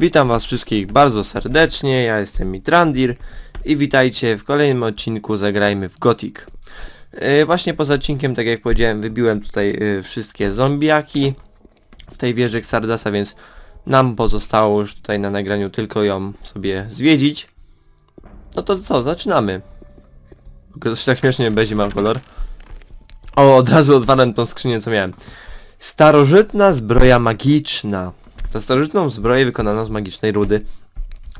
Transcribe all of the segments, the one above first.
Witam was wszystkich bardzo serdecznie, ja jestem Mitrandir i witajcie w kolejnym odcinku Zagrajmy w Gothic. Yy, właśnie poza odcinkiem, tak jak powiedziałem, wybiłem tutaj yy, wszystkie zombiaki w tej wieży Xardasa, więc nam pozostało już tutaj na nagraniu tylko ją sobie zwiedzić. No to co, zaczynamy. Coś tak śmiesznie będzie mam kolor. O, od razu odwalam tą skrzynię, co miałem. Starożytna zbroja magiczna. Za starożytną zbroję wykonaną z magicznej rudy.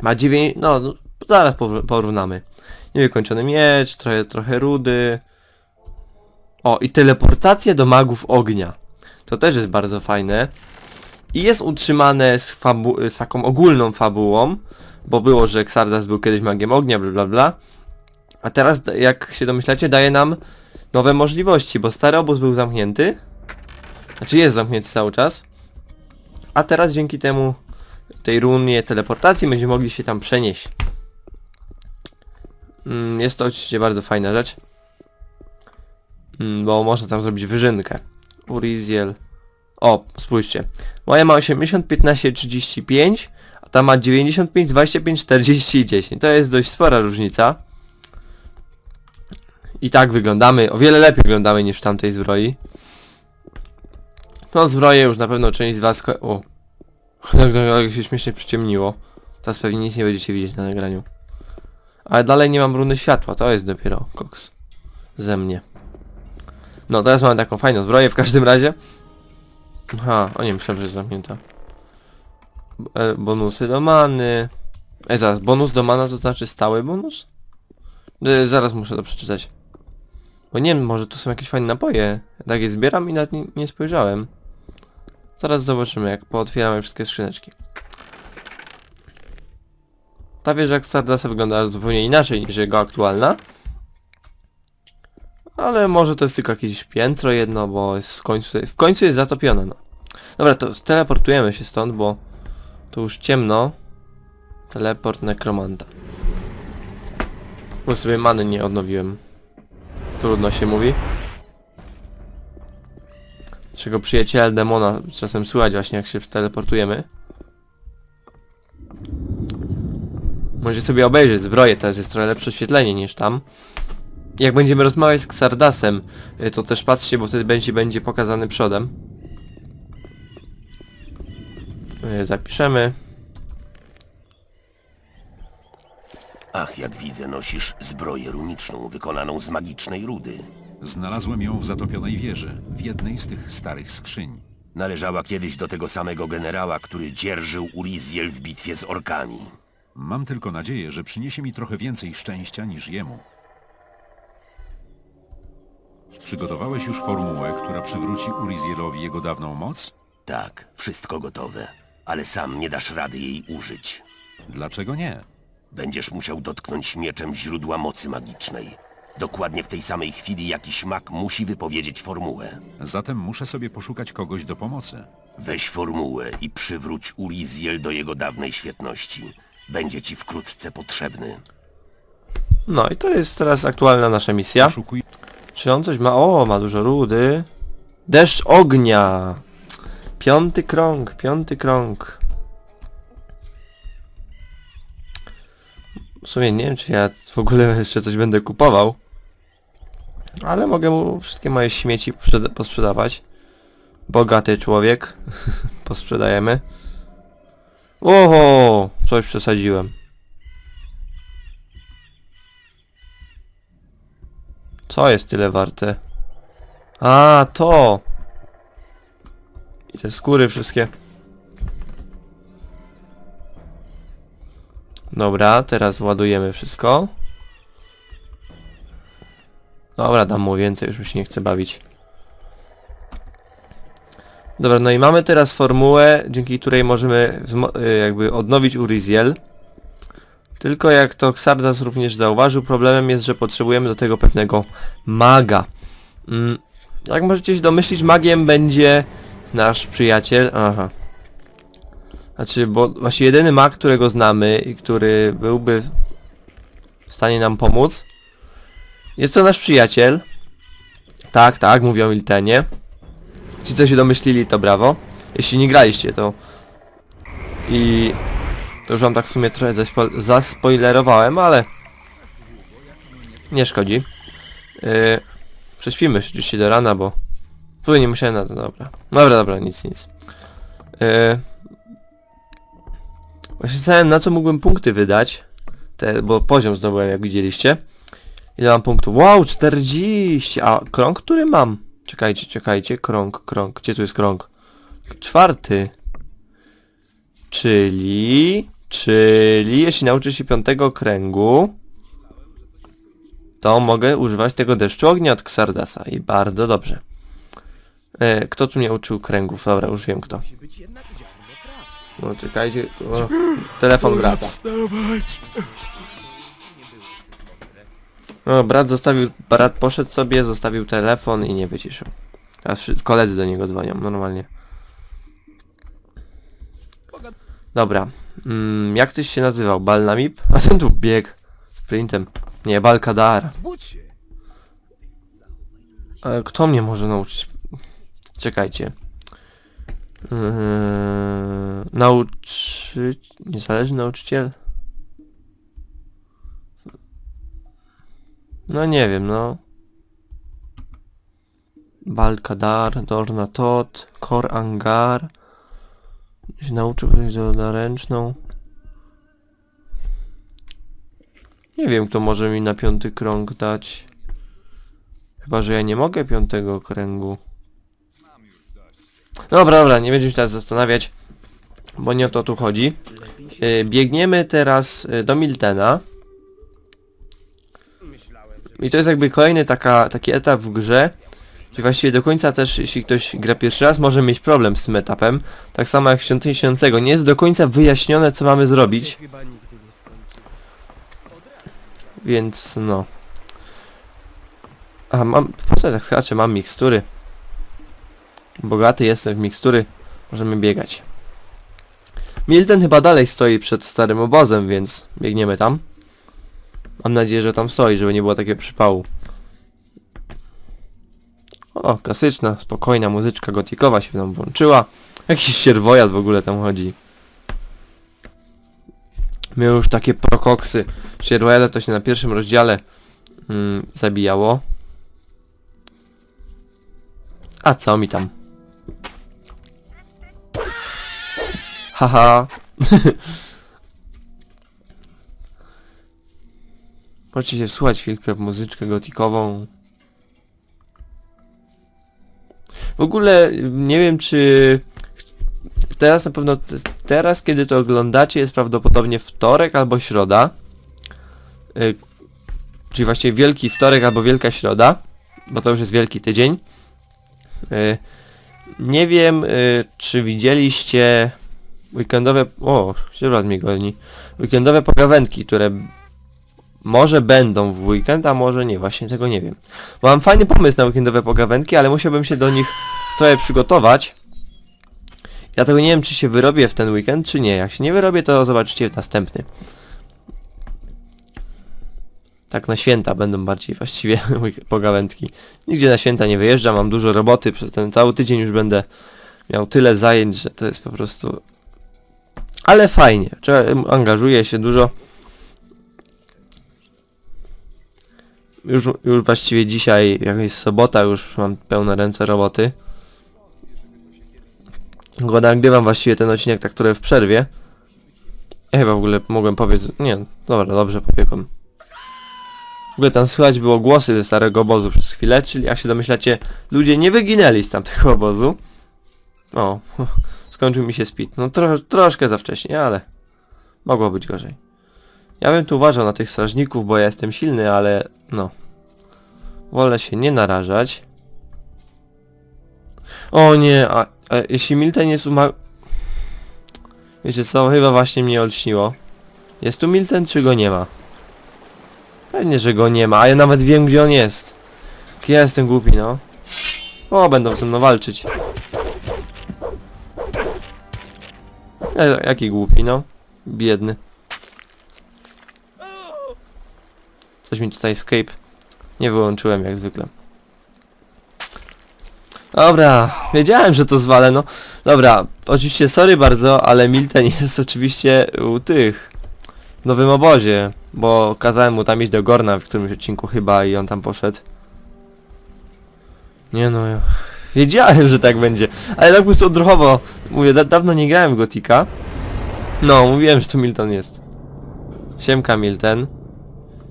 Ma 9... No, zaraz por- porównamy. Niewykończony miecz, trochę, trochę rudy. O, i teleportacja do magów ognia. To też jest bardzo fajne. I jest utrzymane z, z taką ogólną fabułą, bo było, że Xardas był kiedyś magiem ognia, bla bla bla. A teraz, jak się domyślacie, daje nam nowe możliwości, bo stary obóz był zamknięty. Znaczy jest zamknięty cały czas. A teraz dzięki temu tej runie teleportacji będziemy mogli się tam przenieść. Mm, Jest to oczywiście bardzo fajna rzecz. Mm, Bo można tam zrobić wyżynkę. Uriziel. O, spójrzcie. Moja ma 80, 15, 35, a ta ma 95, 25, 40 i 10. To jest dość spora różnica. I tak wyglądamy, o wiele lepiej wyglądamy niż w tamtej zbroi. No zbroję już na pewno część z was... O. Tak, tak, tak się śmiesznie przyciemniło. Teraz pewnie nic nie będziecie widzieć na nagraniu. Ale dalej nie mam runy światła, to jest dopiero koks. Ze mnie. No teraz mamy taką fajną zbroję w każdym razie. Aha, o nie, myślałem, że jest zamknięta. E, bonusy do many. Ej, zaraz, bonus do mana to znaczy stały bonus? E, zaraz muszę to przeczytać. Bo nie wiem, może tu są jakieś fajne napoje. Tak je zbieram i nawet nie, nie spojrzałem. Zaraz zobaczymy, jak pootwieramy wszystkie skrzyneczki. Ta wieża jak Stardust wygląda zupełnie inaczej niż jego aktualna. Ale może to jest tylko jakieś piętro jedno, bo jest w końcu, w końcu jest zatopione, no. Dobra, to teleportujemy się stąd, bo tu już ciemno. Teleport nekromanta. Bo sobie many nie odnowiłem. Trudno się mówi. Czego przyjaciela demona czasem słychać właśnie jak się teleportujemy. Możecie sobie obejrzeć zbroję, teraz jest trochę lepsze oświetlenie niż tam. Jak będziemy rozmawiać z Xardasem, y, to też patrzcie, bo wtedy będzie, będzie pokazany przodem. Y, Zapiszemy. Ach, jak widzę, nosisz zbroję runiczną wykonaną z magicznej rudy. Znalazłem ją w zatopionej wieży, w jednej z tych starych skrzyń. Należała kiedyś do tego samego generała, który dzierżył Uriziel w bitwie z orkami. Mam tylko nadzieję, że przyniesie mi trochę więcej szczęścia niż jemu. Przygotowałeś już formułę, która przywróci Urizielowi jego dawną moc? Tak, wszystko gotowe, ale sam nie dasz rady jej użyć. Dlaczego nie? Będziesz musiał dotknąć mieczem źródła mocy magicznej. Dokładnie w tej samej chwili jakiś mag musi wypowiedzieć formułę. Zatem muszę sobie poszukać kogoś do pomocy. Weź formułę i przywróć Uriziel do jego dawnej świetności. Będzie ci wkrótce potrzebny. No i to jest teraz aktualna nasza misja. Poszukuj... Czy on coś ma? O, ma dużo rudy. Deszcz ognia. Piąty krąg, piąty krąg. W sumie nie wiem, czy ja w ogóle jeszcze coś będę kupował. Ale mogę mu wszystkie moje śmieci sprzeda- posprzedawać. Bogaty człowiek. Posprzedajemy. Oho, coś przesadziłem. Co jest tyle warte? A, to! I te skóry wszystkie. Dobra, teraz władujemy wszystko. Dobra, dam mu więcej, już mi się nie chce bawić. Dobra, no i mamy teraz formułę, dzięki której możemy y, jakby odnowić Uriziel. Tylko jak to Xardas również zauważył, problemem jest, że potrzebujemy do tego pewnego maga. Mm, jak możecie się domyślić, magiem będzie nasz przyjaciel. Aha. Znaczy, bo właśnie jedyny mag, którego znamy i który byłby w stanie nam pomóc, jest to nasz przyjaciel. Tak, tak, mówią o Iltenie. Ci, co się domyślili, to brawo. Jeśli nie graliście, to... I To już wam tak w sumie trochę zaspo- zaspoilerowałem, ale... Nie szkodzi. Yy, prześpimy oczywiście do rana, bo... Tu nie musiałem na to, dobra. Dobra, dobra, nic, nic. Yy, właśnie zastanawiam, na co mógłbym punkty wydać. Te, bo poziom zdobyłem, jak widzieliście. Ile mam punktów? Wow, 40! A krąg, który mam? Czekajcie, czekajcie, krąg, krąg. Gdzie tu jest krąg? Czwarty. Czyli... Czyli jeśli nauczę się piątego kręgu, to mogę używać tego deszczu ognia od Xardasa i bardzo dobrze. E, kto tu mnie uczył kręgów? Dobra, już wiem kto. No czekajcie, o, telefon brata. No, brat zostawił, brat poszedł sobie, zostawił telefon i nie wyciszył. Teraz wszyscy, koledzy do niego dzwonią, normalnie. Dobra. Mm, jak tyś się nazywał? Balnamip? A ten tu bieg. Sprintem. Nie, Balkadar. Ale kto mnie może nauczyć? Czekajcie. Yy, nauczy... Niezależny nauczyciel? No nie wiem, no. Balkadar, Dornatot, Kor Angar. Się nauczył ktoś na ręczną. Nie wiem, kto może mi na piąty krąg dać. Chyba, że ja nie mogę piątego kręgu. Dobra, dobra, nie będziemy się teraz zastanawiać, bo nie o to tu chodzi. Yy, biegniemy teraz yy, do Miltena. I to jest jakby kolejny taka, taki etap w grze, gdzie właściwie do końca też, jeśli ktoś gra pierwszy raz, może mieć problem z tym etapem. Tak samo jak w Świątyni Śniącego. Nie jest do końca wyjaśnione, co mamy zrobić. Więc no. A mam. Po co tak skaczę? Mam mikstury. Bogaty jestem w mikstury. Możemy biegać. Milton chyba dalej stoi przed starym obozem, więc biegniemy tam. Mam nadzieję, że tam stoi, żeby nie było takiego przypału. O, klasyczna, spokojna muzyczka gotikowa się nam włączyła. Jakiś sierwojad w ogóle tam chodzi. Miał już takie prokoksy. Sierwojada to się na pierwszym rozdziale mm, zabijało. A co mi tam? Haha. Możecie się słuchać chwilkę w muzyczkę gotikową. W ogóle nie wiem czy teraz na pewno teraz kiedy to oglądacie jest prawdopodobnie wtorek albo środa. Y, czyli właściwie wielki wtorek albo wielka środa, bo to już jest wielki tydzień. Y, nie wiem y, czy widzieliście weekendowe... O, sierot mnie goni. Weekendowe pogawędki, które może będą w weekend, a może nie, właśnie tego nie wiem. Mam fajny pomysł na weekendowe pogawędki, ale musiałbym się do nich trochę przygotować. Ja nie wiem, czy się wyrobię w ten weekend, czy nie. Jak się nie wyrobię, to zobaczycie w następny. Tak na święta będą bardziej właściwie pogawędki. Nigdzie na święta nie wyjeżdżam, mam dużo roboty, przez ten cały tydzień już będę miał tyle zajęć, że to jest po prostu... Ale fajnie, angażuję się dużo. Już, już właściwie dzisiaj, jak jest sobota, już mam pełne ręce roboty. Go nagrywam właściwie ten odcinek tak trochę w przerwie. Ja chyba w ogóle mogłem powiedzieć... Nie, dobra, dobrze popiekłem. W ogóle tam słychać było głosy ze starego obozu przez chwilę, czyli jak się domyślacie, ludzie nie wyginęli z tamtego obozu. O, skończył mi się speed. No tro, troszkę za wcześnie, ale mogło być gorzej. Ja bym tu uważał na tych strażników, bo ja jestem silny, ale no. Wolę się nie narażać. O nie, a, a jeśli Milton jest uma... Wiecie co, chyba właśnie mnie olśniło. Jest tu Milton, czy go nie ma? Pewnie, że go nie ma, a ja nawet wiem, gdzie on jest. Ja jestem głupi, no. O, będą ze mną walczyć. E, jaki głupi, no. Biedny. Coś mi tutaj escape nie wyłączyłem jak zwykle. Dobra, wiedziałem, że to zwalę, no. Dobra, oczywiście sorry bardzo, ale Milten jest oczywiście u tych. W nowym obozie, bo kazałem mu tam iść do Gorna w którymś odcinku chyba i on tam poszedł. Nie no, ja... wiedziałem, że tak będzie, ale tak po prostu odruchowo, mówię, da dawno nie grałem w Gotika. No, mówiłem, że to Milton jest. Siemka Milten.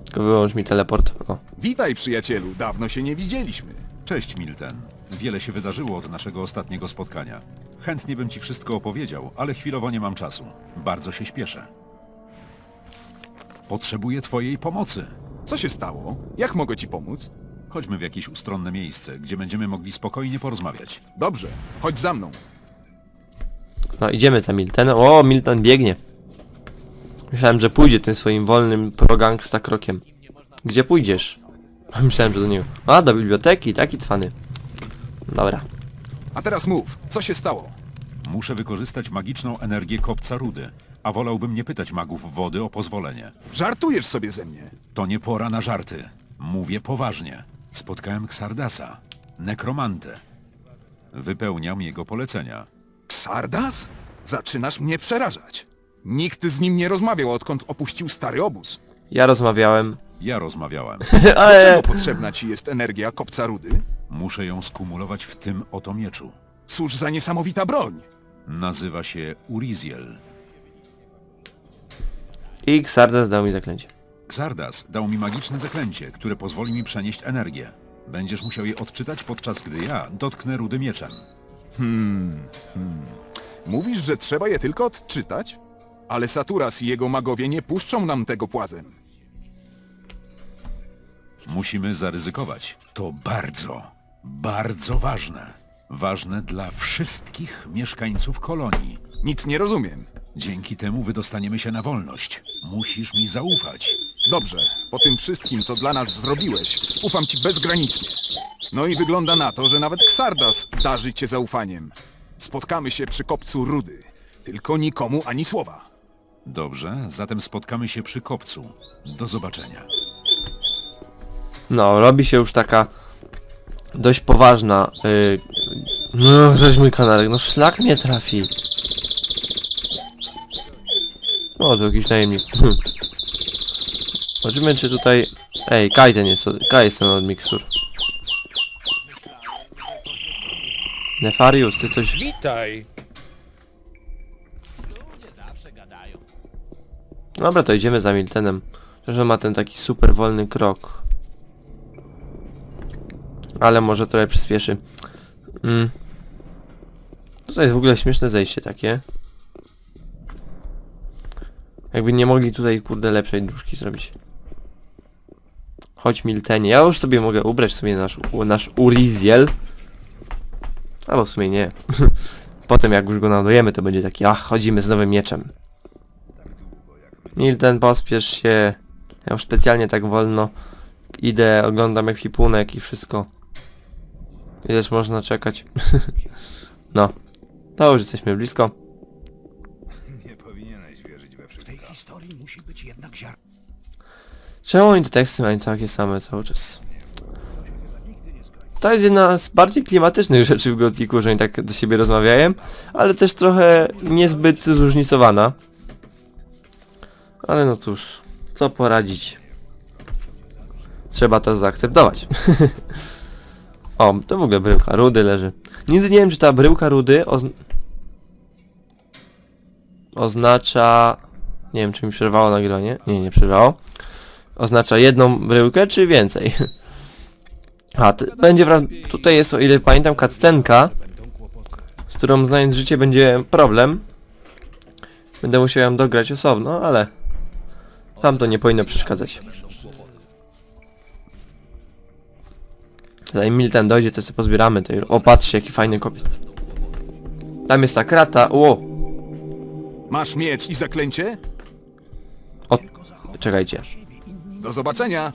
Tylko wyłącz mi teleport. O. Witaj, przyjacielu, dawno się nie widzieliśmy. Cześć, Milten. Wiele się wydarzyło od naszego ostatniego spotkania. Chętnie bym ci wszystko opowiedział, ale chwilowo nie mam czasu. Bardzo się śpieszę. Potrzebuję twojej pomocy. Co się stało? Jak mogę ci pomóc? Chodźmy w jakieś ustronne miejsce, gdzie będziemy mogli spokojnie porozmawiać. Dobrze, chodź za mną. No idziemy za Miltenem. O, Milton biegnie. Myślałem, że pójdzie tym swoim wolnym progangsta krokiem. Gdzie pójdziesz? Myślałem, że do niego. A, do biblioteki, taki cwany. Dobra. A teraz mów, co się stało? Muszę wykorzystać magiczną energię kopca rudy, a wolałbym nie pytać magów wody o pozwolenie. Żartujesz sobie ze mnie. To nie pora na żarty. Mówię poważnie. Spotkałem Xardasa, nekromantę. Wypełniam jego polecenia. Ksardas? Zaczynasz mnie przerażać. Nikt z nim nie rozmawiał, odkąd opuścił stary obóz. Ja rozmawiałem. Ja rozmawiałem. Ale... Czego potrzebna ci jest energia kopca rudy? Muszę ją skumulować w tym oto mieczu. Cóż za niesamowita broń. Nazywa się Uriziel. I Xardas dał mi zaklęcie. Xardas dał mi magiczne zaklęcie, które pozwoli mi przenieść energię. Będziesz musiał je odczytać, podczas gdy ja dotknę rudy mieczem. Mówisz, że trzeba je tylko odczytać? Ale Saturas i jego magowie nie puszczą nam tego płazem. Musimy zaryzykować. To bardzo, bardzo ważne. Ważne dla wszystkich mieszkańców kolonii. Nic nie rozumiem. Dzięki temu wydostaniemy się na wolność. Musisz mi zaufać. Dobrze, po tym wszystkim, co dla nas zrobiłeś, ufam ci bezgranicznie. No i wygląda na to, że nawet Xardas darzy cię zaufaniem. Spotkamy się przy kopcu Rudy. Tylko nikomu ani słowa. Dobrze, zatem spotkamy się przy kopcu. Do zobaczenia. No, robi się już taka dość poważna. Yy... No, żeś mój kanarek, no szlak mnie trafi. O, to jakiś najemnik. Zobaczymy czy tutaj... Ej, Kaj ten jest, Kaj jest ten od mikstur. Nefarius, ty coś... Witaj! Dobra, to idziemy za Miltenem. Że ma ten taki super wolny krok. Ale może trochę przyspieszy. Mm. Tutaj jest w ogóle śmieszne zejście takie. Jakby nie mogli tutaj kurde lepszej dróżki zrobić. Chodź Miltenie. Ja już sobie mogę ubrać sobie nasz, nasz Uriziel. Albo w sumie nie. Potem jak już go nadujemy to będzie taki, ach, chodzimy z nowym mieczem. Milten, pospiesz się. Ja już specjalnie tak wolno idę, oglądam ekwipunek i wszystko. Ileż można czekać. no. To już jesteśmy blisko. Czemu oni te teksty mają takie same cały czas? To jest jedna z bardziej klimatycznych rzeczy w Gotiku, że oni tak do siebie rozmawiają, ale też trochę niezbyt zróżnicowana. Ale no cóż, co poradzić? Trzeba to zaakceptować. o, to w ogóle bryłka rudy leży. Nigdy nie wiem, czy ta bryłka rudy ozn oznacza... Nie wiem, czy mi przerwało nagrywanie. Nie, nie przerwało. Oznacza jedną bryłkę, czy więcej? A, będzie tutaj jest, o ile pamiętam, cutscenka, z którą znając życie będzie problem. Będę musiał ją dograć osobno, ale Wam to nie powinno przeszkadzać. Zanim Milton dojdzie, to sobie pozbieramy tej... O, patrzcie, jaki fajny kopiec. Tam jest ta krata, o! Masz miecz i zaklęcie? o czekajcie. Do zobaczenia.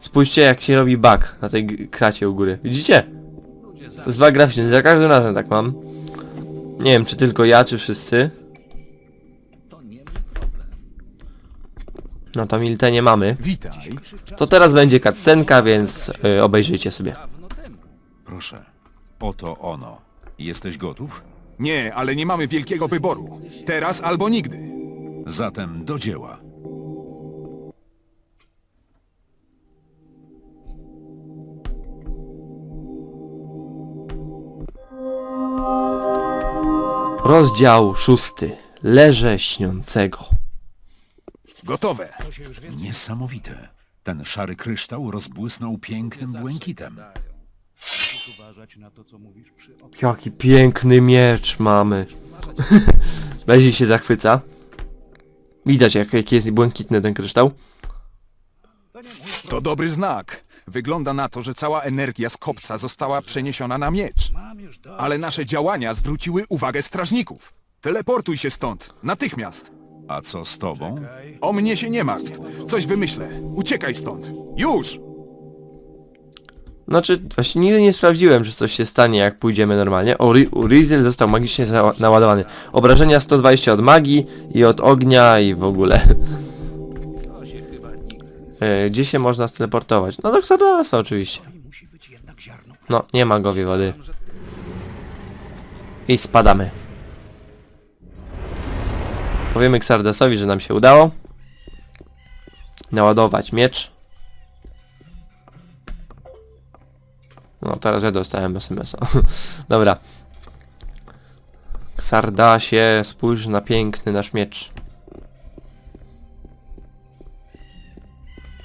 Spójrzcie, jak się robi bug na tej g- kracie u góry. Widzicie? To jest bug graficzny, za każdym razem tak mam. Nie wiem, czy tylko ja, czy wszyscy. No to Miltenie mamy. Witaj. To teraz będzie cutscenka, więc y, obejrzyjcie sobie. Proszę. Oto ono. Jesteś gotów? Nie, ale nie mamy wielkiego wyboru. Teraz albo nigdy. Zatem do dzieła. Rozdział szósty. Leże śniącego. Gotowe. Niesamowite. Ten szary kryształ rozbłysnął pięknym błękitem. Jaki piękny miecz mamy. Weź się zachwyca. Widać jak, jaki jest błękitny ten kryształ. To dobry znak. Wygląda na to, że cała energia z kopca została przeniesiona na miecz. Ale nasze działania zwróciły uwagę strażników. Teleportuj się stąd, natychmiast. A co z tobą? O mnie się nie martw. Coś wymyślę. Uciekaj stąd. Już! Znaczy, właśnie nigdy nie sprawdziłem, czy coś się stanie, jak pójdziemy normalnie. O, Ri- został magicznie naładowany. Obrażenia 120 od magii i od ognia i w ogóle. E, gdzie się można steleportować? No do Xardasa oczywiście. No, nie ma gowie wody. I spadamy. Powiemy Xardasowi, że nam się udało. Naładować miecz. No teraz ja dostałem SMS-a. Dobra. Xardasie, spójrz na piękny nasz miecz.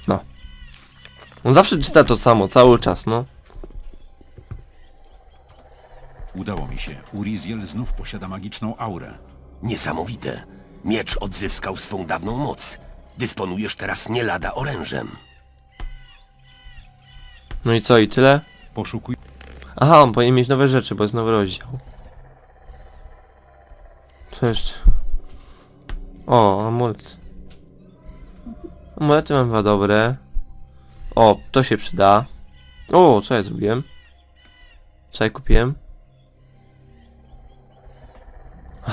No. On zawsze czyta to samo, cały czas, no. Udało mi się. Uriziel znów posiada magiczną aurę. Niesamowite. Miecz odzyskał swą dawną moc. Dysponujesz teraz nie lada orężem. No i co, i tyle? Poszukuj... Aha, on powinien mieć nowe rzeczy, bo jest nowy rozdział. Co jeszcze? O, amulet. Amulety mam dwa dobre. O, to się przyda. O, co ja zrobiłem? Co ja kupiłem?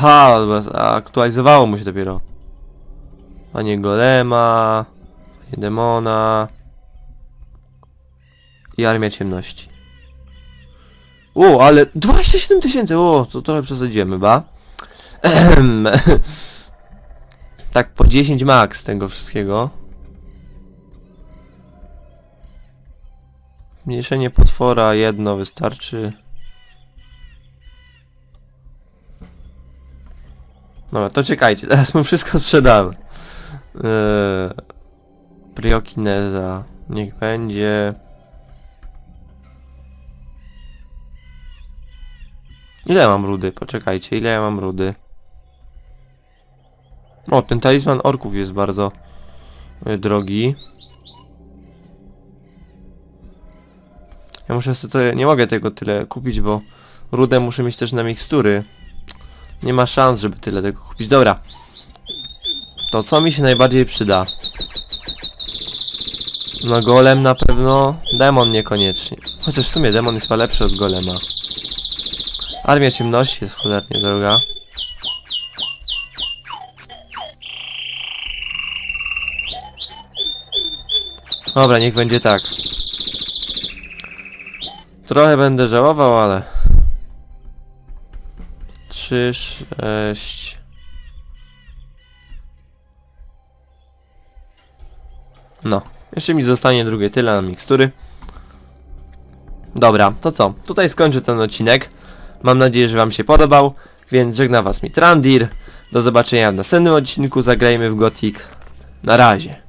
Dobra, aktualizowało mu się dopiero. Panie Golema, Panie Demona i Armia Ciemności. O, ale 27 tysięcy, o, to trochę przesadziemy, ba? Tak, po 10 max tego wszystkiego. Mniejszenie potwora, jedno wystarczy. Dobra, to czekajcie, teraz mu wszystko sprzedamy. Eee, Priokineza, niech będzie. Ile mam rudy? Poczekajcie, ile ja mam rudy? O, ten talizman orków jest bardzo y, drogi. Ja muszę sobie to, nie mogę tego tyle kupić, bo rudę muszę mieć też na mikstury. Nie ma szans, żeby tyle tego kupić. Dobra. To co mi się najbardziej przyda? No golem na pewno, demon niekoniecznie. Chociaż w sumie demon jest chyba lepszy od golema. Armia ciemności jest cholernie droga. Dobra, niech będzie tak. Trochę będę żałował, ale... 3, 6... No. Jeszcze mi zostanie drugie tyle na mikstury. Dobra, to co? Tutaj skończę ten odcinek. Mam nadzieję, że wam się podobał, więc żegna was Mitrandir. Do zobaczenia w następnym odcinku Zagrajmy w Gothic. Na razie.